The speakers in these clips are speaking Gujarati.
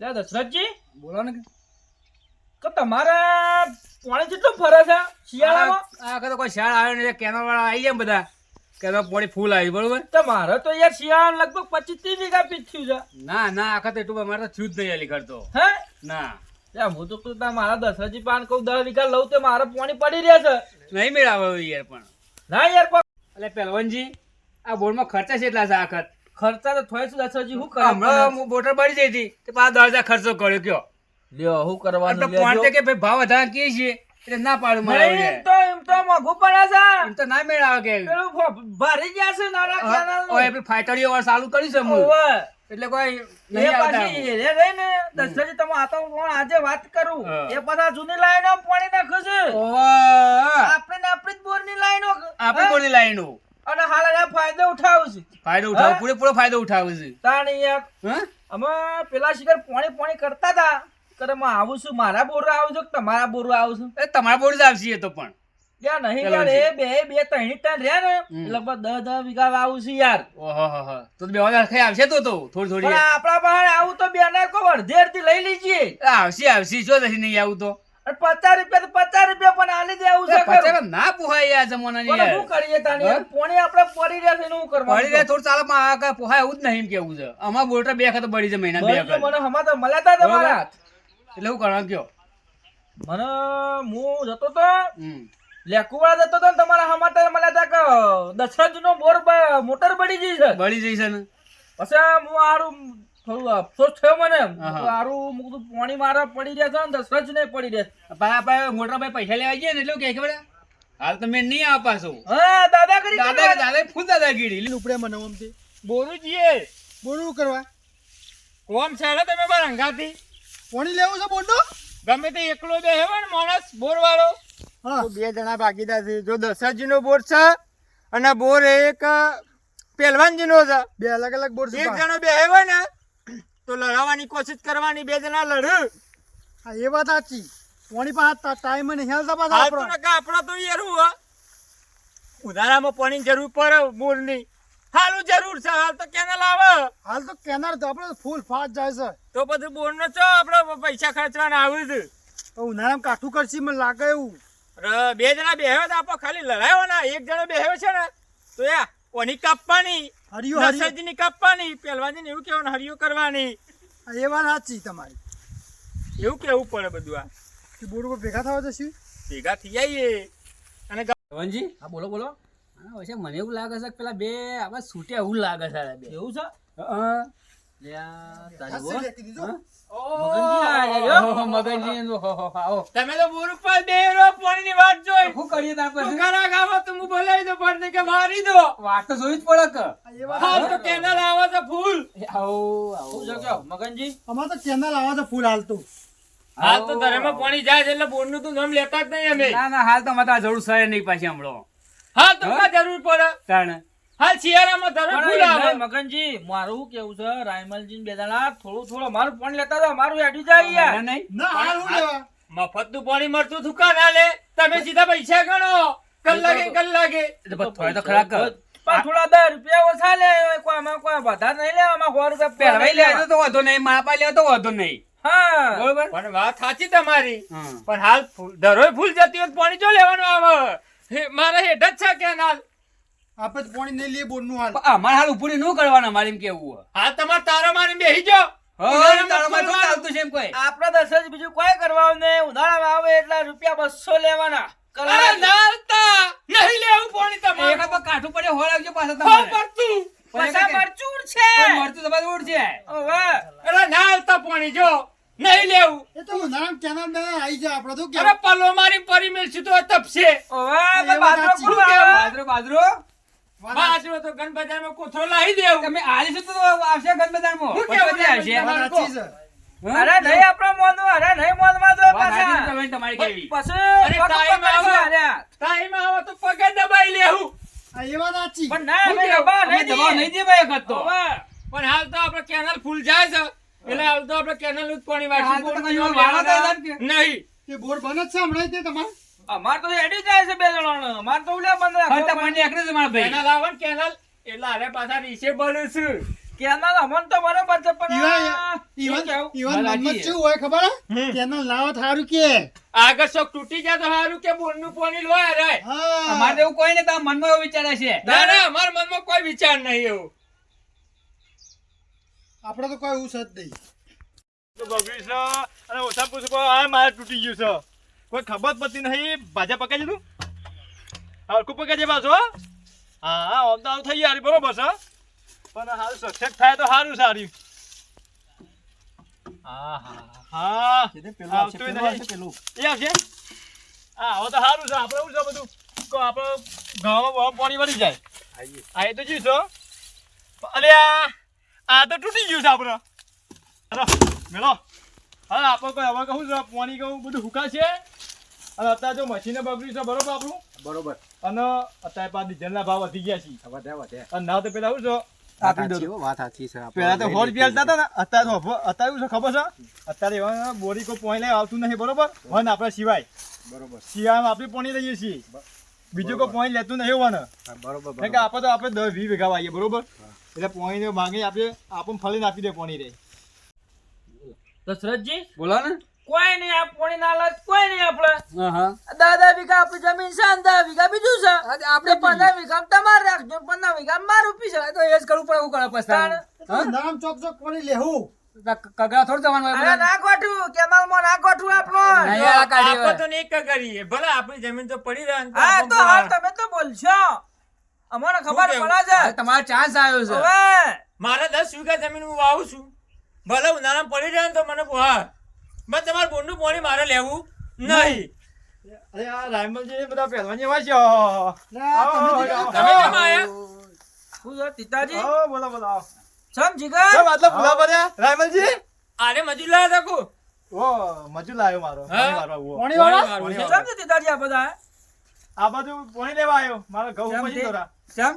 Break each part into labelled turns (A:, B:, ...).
A: દશરથજી?
B: બોલો ને.
A: કે તમારે પાણી કેટલું ફરે છે શિયાળામાં?
B: આ તો કોઈ શિયાળ આવ્યો નહીં કેનલ વાળા આવી જાય બધા. કેનલ પાણી ફૂલ આવી બરોબર?
A: તમારે તો યાર શિયાળા લગભગ પચીસ ત્રીસ વીઘા પીક થયું છે.
B: ના ના આખા તો એટલું અમારે તો થયું જ નહીં અલી કરતો
A: હે?
B: ના.
A: યાર હું તો કહું તા મારા દશરથજી પાન કહું દસ વીઘા લઉં તો મારે પાણી પડી રહ્યા છે.
B: નહીં મેળાવે યાર પણ.
A: ના યાર પણ
B: એટલે પહેલવાનજી આ બોર્ડમાં ખર્ચા છે એટલા છે આ વખત?
A: ખર્ચા તો થોય શું દશરથજી હું કરે
B: હમણાં હું મોટર પડી જઈ હતી તે પાંચ દસ હજાર ખર્ચો કર્યો કયો.
A: લ્યો શું કરવાનું તો.
B: તે કે ભાઈ ભાવ વધારે કીએ છીએ એટલે ના પાડું મારે
A: એમ તો એમ તો મોંઘું પડે છે.
B: એમ તો ના મેળાવે કે.
A: પેલું ભરી ગયા છે નાના
B: હવે
A: ઓય
B: પેલી ફાટડીઓ વાળા ચાલુ કરી છે હું એટલે કોઈ
A: એ પાછી રે રે ને દશરથજી તમે આ તો કોણ આજે વાત કરું? એ પાછા જૂની લાઈનો પાણી નાખે છે.
B: ઓવા.
A: આપણે ને આપણી જ બોરની લાઈનો.
B: આપણી બોલી લાઈનો.
A: અને હાલ એના ફાયદો ઉઠાવું છે.
B: ફાયદો ઉઠાવો પૂરેપૂરો ફાયદો ઉઠાવે છે.
A: તાણ યાર અમે પેલા શિકાર પોણી પોણી કરતા હતા. કરે માં આવું છું મારા બોર આવું છું તમારા બોર આવું છું?
B: એ તમારા બોર્ડ જ આવશે એ તો પણ.
A: યાર નહીં યાર એ બે બે ત્રણ ત્રણ રહ્યા ને લગભગ દસ દસ વીઘા આવું છું યાર.
B: ઓહો તો બે હજાર ખાઈ આવશે તો તો થોડી થોડી
A: પણ આપણા પાસે આવું તો બે ને કો અડધી અડધી લઈ લીજીએ.
B: આવશે આવશે જો નથી નહીં આવું તો?
A: પચાસ રૂપિયા તો પચાસ રૂપિયા પણ આલી દેવું છે
B: પચાસ ના પોહાય આ જમાનાની યાર.
A: શું કરીએ
B: તાની
A: પોણી આપણે પડી રહ્યા છે એનું શું કરવાનું
B: પડી રહે થોડું ચાલે માં આ પોહાય એવું જ નહીં કેવું છે. અમાર બોર્ડ બે વખત બળી છે મહિના બે વખત.
A: મને હમા તો મળ્યા તમારા.
B: એટલે હું કરવા કયો?
A: મને હું જતો તો લેકુવાળા જતો તો ને તમારા સમાચાર મળ્યા કે દશરથનો બોર બ- મોટર બળી જઈ છે.
B: બળી જઈ છે ને.
A: પછી હું હારું થોડું અફસોસ થયો મને.
B: હા.
A: મુક પાણી મારા પડી રહ્યા છે ને દશરથ ને પડી રહ્યા
B: પાછા આપણે મોટા ભાઈ પૈસા લેવા જઈએ ને એટલે કે ખબર છે? હાલ તો નહીં આવ પાછું
A: હા
B: દાદા
A: કરવાની.
B: દાદા ફૂલ દાદાગીરી
C: ઉપડે મને ઓમથી
A: બોલું છીએ
C: બોલવું કરવા?
A: કોમ છે તમે અંગાથી.
C: પાણી લેવું છે બોલનો
A: ગમે તે એકલો બે હે ને માણસ બોર વાળો
C: હા
D: બે જણા ભાગીદાર છે. જો દશરથજી નો બોર છે અને બોર એક પહેલવાનજી નો છે.
C: બે અલગ અલગ બોર
D: એક જણો બે હોય ને તો લડાવવાની કોશિશ કરવાની બે જણા લડ.
C: હા એ વાત સાચી. પાણી પાસે ટાઈમ નહીં હાલતા પાછા આપણો.
D: તો યાર હું. ઉનાળામાં પાણીની જરૂર પડે બોરની હાલું જરૂર છે હાલ તો કેનાલ આવે.
C: હાલ તો કેનાલ તો આપણે ફૂલ ફાસ્ટ જાય છે.
D: તો પછી બોરનો છો આપણે પૈસા ખર્ચવાના આવ્યું છે
C: તો ઉનાળામાં કાઠું કરશી મને લાગે એવું.
D: અરે બે જણા બેહવે તો આપણે ખાલી લડાયો ને એક જણા બેહવે છે ને તો યા ઓની કાપવાની.
C: હરિયો હરિયો.
D: દશરથજીની કાપવાની પહેલવાનજીને એવું કહેવાનું હરિયો કરવાની.
C: એ વાત સાચી તમારી.
D: એવું કેવું પડે બધું આ.
C: કે બોર્ડ ભેગા થવા જશું?
D: ભેગા થઈ જઈએ અને
B: વનજી
A: હા બોલો બોલો.
B: હા પછી મને એવું લાગે છે કે પેલા બે આવા છૂટ્યા એવું લાગે છે બે.
A: એવું છે?
B: હા.
A: લે તારી બોલ.
D: તમે તો બોર બેરો વાત જોઈ.
B: શું કરીએ પછી?
D: તો હું બોલાવી દો પણ કે મારી દો
B: વાત તો જોવી જ પડે કે.
C: હા, એ વાત
D: હાલ તો
C: સાચી.
D: કેનાલ આવે ફૂલ.
B: આવો આવો.
A: મગનજી?
C: અમારે તો કેનાલ આવે છે ફૂલ હાલતું.
D: હાલ તો ધરેમાં પાણી જાય છે એટલે બોરનું તો નામ લેતા જ નહીં અમે.
B: ના ના હાલ તો અમારે જરૂર છે નહીં પાછી હમણો.
D: હાલ તો જરૂર પડે.
B: તાણે?
D: હાલ શિયાળામાં
A: તારે
D: ફૂલ આવે.
A: મગનજી મારું કેવું છે? રાયમલજી ને બે દાડા થોડું થોડું મારું પાણી લેતા હતા મારું હેડી જાય. યાર
B: ના, નહીં
C: ના હાલ લેવા?
D: મફતનું પાણી મળતું દુકાન હાલે. તમે સીધા પૈસા ગણો. કલાકે કલાકે.
B: થોડા તો ખરાક
A: પણ થોડા દસ રૂપિયા ઓછા લે કોઈ આમાં કોઈ વધારે નહીં લે આમાં સો રૂપિયા
B: પહેરવાઈ લે તો વધુ નહીં મારા પાસે લે તો વધુ નહીં.
A: હા.
B: બરોબર?
D: પણ વાત સાચી તમારી. પણ હાલ ફૂલ- દરરોજ ફૂલ જતી હોય પાણી જો લેવાનું આવે મારા હેઠ જ છે કેનાલ.
C: આપણે જ પાણી નહીં લઈએ બોર્ડનું હાલ.
B: અમારે હાલ ઉપરી નું કરવાના મારે એમ કેવું
D: હા તમાર તારા મારી બેહી જાઓ.
B: હવે તારામાં શું ચાલતું છે એમ કોઈ?
A: આપણા દસ જ બીજું કોઈ કરવાનું નહીં ઉનાળામાં આવે એટલા રૂપિયા બસો લેવાના.
D: અરે
A: કલાક.
D: નાલતા! નહીં લેવું પાણી તમારે.
B: કાઠું પડે હોળ આવજો પાછા તમારે.
A: પાછા મરચું છે
B: કોઈ તમારે ઉડ છે
D: અરે ના હાલતા પાણી જો. નહીં લેવું
C: એ તો ઉનાળામાં કેનાલ બે આવી જાય આપણે તો
D: અરે પલો મારી પરિમેલ તો તપશે.
A: કોણ આવે?
B: બાજરો
D: તો ગણ બજારમાં કોથળો લાવી દેવું.
B: તમે આલીશું તો આવશે ગંદબજારમાં
D: હું કેવું
B: આવશે?
D: ગંદબજાર?
C: વાત સાચી છે.
B: હા?
A: અરે નહીં આપણો મોનું અરે નહીં મોનમાં તો
B: વાત
A: પાછા.
B: છે તમારી કેવી.
A: પછી
D: ટાઈમ આવો. ટાઈમ આવે તો પગે દબાઈ લેવું.
A: પણ ના અમે દબા નહીં
B: દબાવ નહીં દે ભાઈ વખત તો.
D: પણ હાલ તો આપડે કેનલ ફૂલ જાય છે. એટલે હાલ તો આપણે કેનલનું પાણી વાળશું નહીં
B: વાળા તો
C: બોર બને જ છે હમણાં તે તમારે?
A: અમાર તો હેડી જાય છે બે જણાનો. અમાર તો ઉલ્યા બંધ રાખો
B: ફરતા પાણી નીકળે છે મારા ભાઈ.
D: કેનાલ આવે કેનાલ? એટલે અરે પાછા રીસે બોલું છું.
A: કેનાલ અમન તો બરોબર છે પણ
C: ઈવન-
A: આ
C: ઈવન
A: શું કેવું?
C: ઈવન
B: બરાજી.
C: મમ્મત શું હોય ખબર? હે?
D: હમ.
C: તેનો કે.
D: આગળ શોક તૂટી જાય તો સારું કે બોલનું લોય
B: અમારે એવું કોઈ ને તમારા મનમાં એવું વિચાર છે.
D: ના ના અમારા મનમાં કોઈ વિચાર નહીં એવું.
C: આપણે તો કોઈ એવું છે જ નહીં.
E: તો બગડ્યું છે અને ઓછા પૂછું આ મારે તૂટી ગયું છે. કોઈ ખબર પડતી નહીં. ભાજા પકાઈ દીધું હરકું પકાઈ પાછો હો? હા હા આમ તો આવું થઈ ગયા બરોબર છે. પણ સારું સક્સેસ થાય તો સારું સારું હા હા હા. નહીં. એ આવશે? હા હવે તો સારું છે. આપણે શું છે બધું કહો આપણે ઘઉં પાણી વળી જાય. આ એ તો જીવ છો અલે આ તો તૂટી ગયું છે આપણે. હાલો મેલો. હા આપણે કોઈ હવે કહું છું પાણી કહું બધું હુકા છે અને અત્યારે જો મશીને બગડ્યું છે બરોબર આપણું?
B: બરોબર.
E: અને અત્યારે પાછા ડીઝલના ભાવ વધી ગયા છે
B: વધે વધે.
E: અને ના તો પેલા શું છો પેલા તો હોર રૂપિયા હતા ને અત્યારે અત્યારે શું ખબર છે? અત્યારે એવા બોરી કોઈ પોઈ આવતું નથી બરોબર? વન આપણે સિવાય.
B: બરોબર.
E: સિવાય આપણે પોણી લઈએ છીએ. બીજું કોઈ પોઈ લેતું નહીં વન
B: બરોબર
E: કે આપણે તો આપણે દસ વીસ વીઘા વાઈએ બરોબર? એટલે પોણી માંગી આપણે આપણને ફળીને આપી દે પોણી રે
A: દશરથજી
B: બોલા ને
A: કોઈ નહીં આ પોણી ના કોઈ નહીં આપણે. દાદા વીઘા આપણી જમીન છે અને દસ વીઘા બીજું છે. આપણે પંદર વીઘા તમારે રાખજો પંદર વીઘા મારું પીશે
B: તો એ જ કરવું પડે એવું કરે પછી
C: નામ ચોક ચોક પડી લેવું
B: કગડા થોડું જવાનું
A: અરે ના ગોઠવું કેનાલમાં ના ગોઠવું આપણો.
D: તો નહીં ભલે આપણી જમીન તો પડી રહે ને તો
A: હા તો હાલ તમે તો બોલશો. અમને ખબર પડે છે.
B: તમારો ચાન્સ આવ્યો છે.
A: હવે.
D: મારે દસ વીઘા જમીન હું વાવું છું. ભલે ઉનાળામાં પડી રહે ને તો મને હા બસ તમારે બોનનું પાણી મારે લેવું નહીં.
E: અરે આ રાયમલજી બધા પહેલવાન એવા છો.
C: તમે
D: કેમ આયા?
A: શું છે પિતાજી
E: આવો, બોલો બોલો.
A: સમ જીગર
E: કેમ આટલા ફૂલા પડ્યા? રાયમલજી?
D: આરે મજૂર લાયા તા કો?
E: ઓ મજૂર લાવ્યો મારો? પાણી
C: વાળો.
D: પોણી
A: સમ
D: વાળું?
A: છે પિતાજી આ બધા
E: આ બધું પાણી લેવા આવ્યો મારો ઘઉં
A: કેમ
E: દોરા.
A: સમ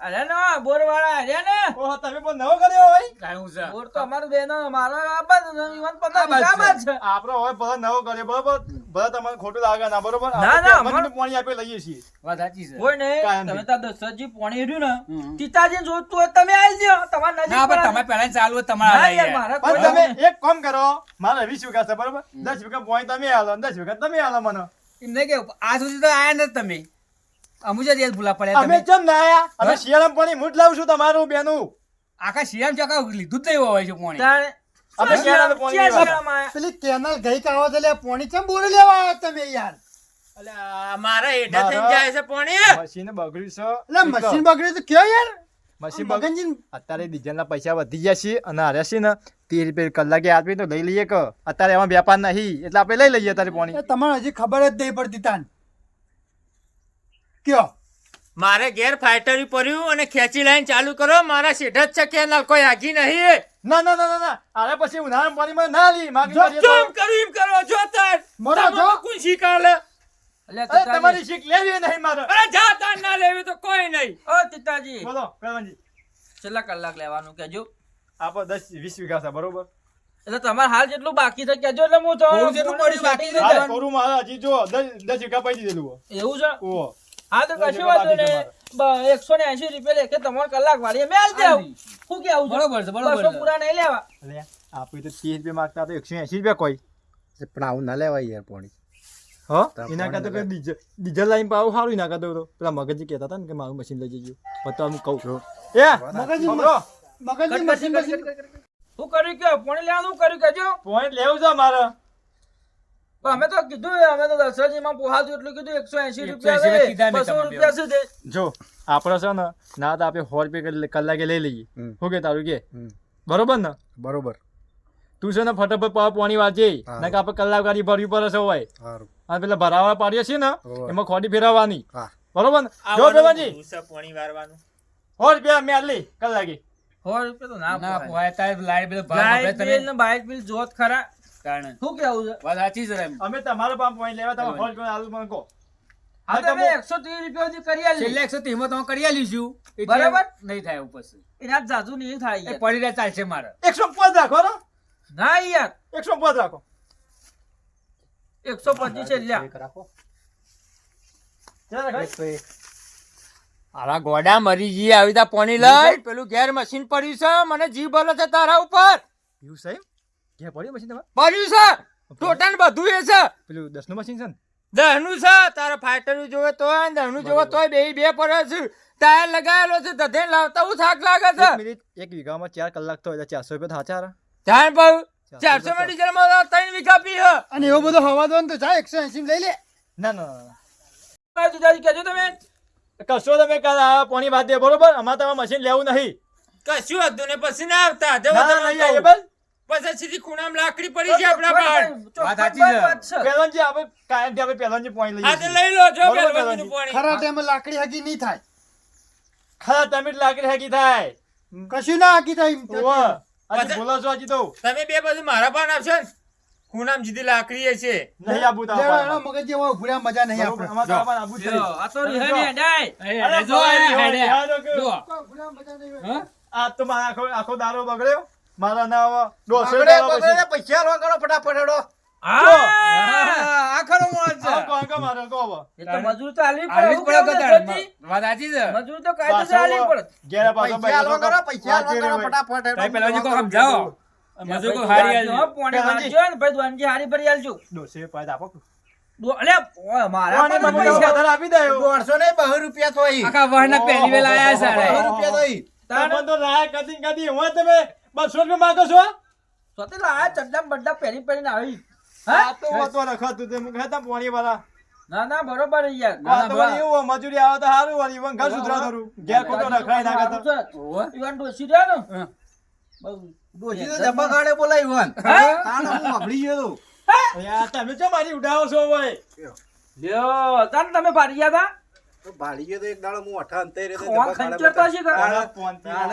A: અરે ના બોર વાળા અરે ને?
E: ઓહો તમે પણ નવો કર્યો હોય?
B: કાંઈ છે?
A: બોર તો અમારું બેનો મારા આબા ઈવન પતા જ છે.
E: આપણો હવે ભલે નવો કર્યો બરોબર? ભલે તમને ખોટું લાગે ના બરોબર?
A: ના, ના,
E: પહેલવાનનું પાણી આપી લઈએ છીએ.
B: વાત સાચી છે.
A: કોઈ નહીં તમે તા દશરથજી પોણી હેડ્યું ને. પિતાજી જોતું હોય તમે આવી જાઓ તમારા નજીક
B: ના પણ તમે પહેલા ચાલુ હોય તમારા
A: ના યાર.
E: પણ તમે એક કામ કરો મારે વીસ વીઘા છે બરોબર? દસ વીઘા પાણી તમે આલો દસ વીઘા તમે આલો મને.
B: એમ નહીં કે આ સુધી તો આયા નથી તમે. અમુ જ ભૂલા પડ્યા
E: અમે કેમ ના આયા? અમે? શિયાળામાં પાણી મૂઠ લાવું છું તમારું બેનું.
B: આખા શિયામ ચોકા લીધું જ નહીં હોય છે પાણી.
C: પેલી કેનલ ગઈ કાવો છે લે પોણી ચમ બોરી લેવા આવ્યા તમે યાર?
D: અલ્યા, મારે હેઠા
E: થઈ
D: જાય છે પાણી?
E: મશીન બગડ્યું છે.
C: એટલે મશીન બગડ્યું તો કયો યાર?
E: મશીન
C: બગડી મગનજી
E: અત્યારે ડીઝલના પૈસા વધી ગયા છે અને હારે છે ને તેર રૂપિયા કલાકે આપી તો લઈ લઈએ કે. અત્યારે એમાં વ્યાપાર નહીં એટલે આપણે લઈ લઈએ અત્યારે પાણી.
C: તમારે હજી ખબર જ નહીં પડતી તાન. કયો?
D: મારે ઘેર ફાઈટરી પડ્યું અને ખેંચી લાઈન ચાલુ કરો મારા શેઠ જ છે કેનાલ કોઈ આગી નહીં
E: ના ના ના ના આરે પછી ઉનાળા પાણીમાં ના લી માગી
C: જો.
D: એમ કરો જો તાર.
C: મરો જો.
D: શીખાડે
A: અલ્યા
E: અરે તમારી શીખ લેવી નહીં મારે.
D: અરે જા તાર ના લેવી તો કોઈ નહીં.
A: ઓ પિતાજી
E: બોલો પહેલવાનજી
A: છેલ્લા કલાક લેવાનું કેજો
E: આપો દસ વીસ વીઘા છે બરોબર?
A: એટલે તમારે હાલ જેટલું બાકી છે કેજો એટલે હું
B: તો જેટલું પડ્યું બાકી
A: છે
E: કરું મારે હજી જો દસ દસ વીઘા પડી દીધેલું
A: એવું છે?
E: ઓહો.
A: હા તો કશું વાંધો નહીં. એકસો ને એસી રૂપિયા લેખે તમારે કલાક વાળી. મેં આલી દેવું. શું કેવું
B: બરોબર છે, બરોબર છે.
A: પૂરા નહીં લેવા.
E: આપી તો ત્રીસ રૂપિયા માગતા તો એકસો એસી રૂપિયા કોઈ.
F: પણ આવું ના લેવાય યાર પોણી.
E: હા? એના ડીઝલ ડીઝલ લાઈન પાવું સારું એના કરતા તો પેલા મગજજી કહેતા હતા ને કે મારું મશીન લઈ જજો. તો હું કહું. છું એ
C: મગનજી
E: ખબરો?
C: Machine machine.
A: શું કર્યું કે પોણી લેવાનું શું કર્યું કેજો
E: પોઈન્ટ લેવું છે મારે
A: અમે તો કીધું અમે તો દસરાજીમાં પોહાતું એટલું કીધું એકસો એસી રૂપિયા બસો રૂપિયા શું
E: જો આપણે છે ને ના તો આપણે સો રૂપિયા કલાકે લઈ લઈએ. શું કે તારું કે? બરોબર ને?
F: બરોબર.
E: તું છે ને ફટાફટ પાવ પાણી વાંચે
F: હા.
E: કે આપણે કલાક ગાડી ભરવી પડે છે હોય. અને પેલા ભરાવા પાડીએ છીએ ને એમાં ખોટી ફેરવવાની. બરોબર ને? જો
D: આવવાનું પાણી વારવાનું.
E: સો રૂપિયા મેં લી કલાકે.
A: સો રૂપિયા તો ના
B: ના
A: પોહાય.
B: પોહાય તારે લાઈટ બિલ ભાવ
A: બિલ ને બાઇક બિલ જોત ખરા.
B: કારણે.
A: શું કેવું છે?
B: વાત સાચી છે એમ
E: અમે તમારો પામ પોઈન્ટ લેવા તમે ફોન રૂપિયા આલુ મને કહો.
A: હા તમે
E: તમે-
A: એકસો ત્રીસ રૂપિયા થી કરી આલી
B: છેલ્લે એકસો ત્રીસમાં તમે કરી આલીશું
A: બરાબર.
B: નહીં થાય ઉપર.
A: એના જાજુ નહીં થાય
B: એ પડી રહે ચાલશે મારે.
E: એકસો પાંચ રાખો ને
A: ના યાર.
E: એકસો પાંચ રાખો.
A: એકસો પચીસ છે લ્યા.
F: રાખો.
D: ગોડા મરી જઈએ આવી તા પોણી લઈ. પેલું ઘેર મશીન પડ્યું છે મને જીવ બોલે છે તારા ઉપર.
E: એવું એમ? ઘેર પડ્યું મશીન તમારે?
D: પડ્યું છે? ટોટલ બધું એ છે.
E: પેલું દસનું મશીન છે ને?
D: દહનું છે તારા ફાઈટર જોવે તોય ને દહનું જોવે તોય બે બે પડે છે. ટાયર લગાવેલો છે ધધે લાવતા હું થાક લાગે છે.
E: એક વીઘામાં ચાર કલાક તો એટલે ચારસો રૂપિયા થાચા.
D: ધ્યાન પાવ ચારસો માં ડીઝલમાં ત્રણ વીઘા પી
C: અને એવો બધો હવા દો તો જા એકસો એસી લઈ લે.
E: ના ના ના,
A: હા, જીજાજી કહેજો તમે.
E: કશો તમે કાલ પોણી ભાત વાત દે બરોબર? અમારે તમારે મશીન લેવું નહીં.
D: કશું હતું ને પછી ના આવતા. જવા તમે
E: નહીં બસ.
D: પછી સીધી ખૂણામાં લાકડી પડી છે આપણા બહાર
B: વાત સાચી છે.
A: વાત છે.
E: પહેલાંથી આપણે આપણે પહેલાંથી પાણી લઈએ
D: હા લઈ લો જો
E: બરોબર,
D: પહેલવાનનું
C: ખરા ટાઈમે લાકડી હગી નહીં થાય.
E: ખરા તમે લાકડી હેકી થાય.
C: કશું ના હગી થાય એમ
E: આજે બોલો છો હજી તો.
D: તમે બે બધું મારા પાન આપશો ને? ખૂણામ જીધી લાકડી છે.
E: નહીં તો
C: એનો મજા નહીં આપણે
E: અમારે તો આપણને આપવું જ
A: જો,
E: નહીં.
A: આ તો રિહાની હેડાય.
E: અરે
B: જો આ હેડે. જો.
C: ઉભર્યા મજા નહીં
E: આ તો મારો આખો આખો દારો બગડ્યો. મારા ના પછી.
F: પૈસા લો કરો ફટાફટ હેડો.
E: રૂપિયા
F: તો બસો રૂપિયા તો
E: તો માંગો છો?
A: તો તે લાયા ચડ્ડા બડ્ડા પહેરી પહેરીને આવી. હા?
E: તો વાતો રખાતું તે હતા પોણી વાળા
A: ના ના બરોબર યાર.
E: આ તો એવું મજૂરી આવે તો સારું વાળી. ઈવન ઘર સુધરા ધરું ઘેર ખોટો રખાય ના કરતા
A: ઈવન ડોસી રહ્યા ને?
F: ડોશી તો જબ્બા?
A: હું?
F: ગયો તો.
E: યાર તમે ચો મારી ઉડાવો છો ભાઈ
A: લ્યો તાન તમે ભારી ગયા તા?
F: ભાડી ગયો તો એક દાડો હું અઠા અંતે રહ્યો તો.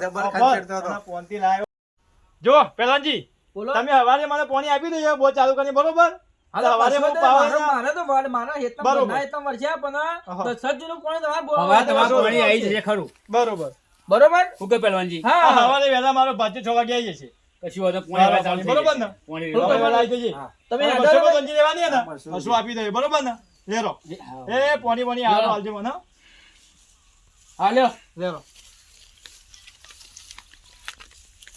F: જબર? હતો.
E: જો પહેલાનજી
A: બોલો.
E: તમે હવારે મને પાણી આપી દેજો બહુ ચાલુ કરીને બરોબર? બરોબર.
A: પણ
B: હું કે પહેલવાનજી
A: હા.
E: હવારે વહેલા મારો છ વાગે આવી જશે.
B: કશું
E: બરોબર. ને?
B: પાણી
E: આવી.
A: તમે
E: લેવાની ને? આપી બરોબર ને? લેરો એ પોણી પોણી હાલો હાલજો મને
B: હાલ્યો
E: લેરો.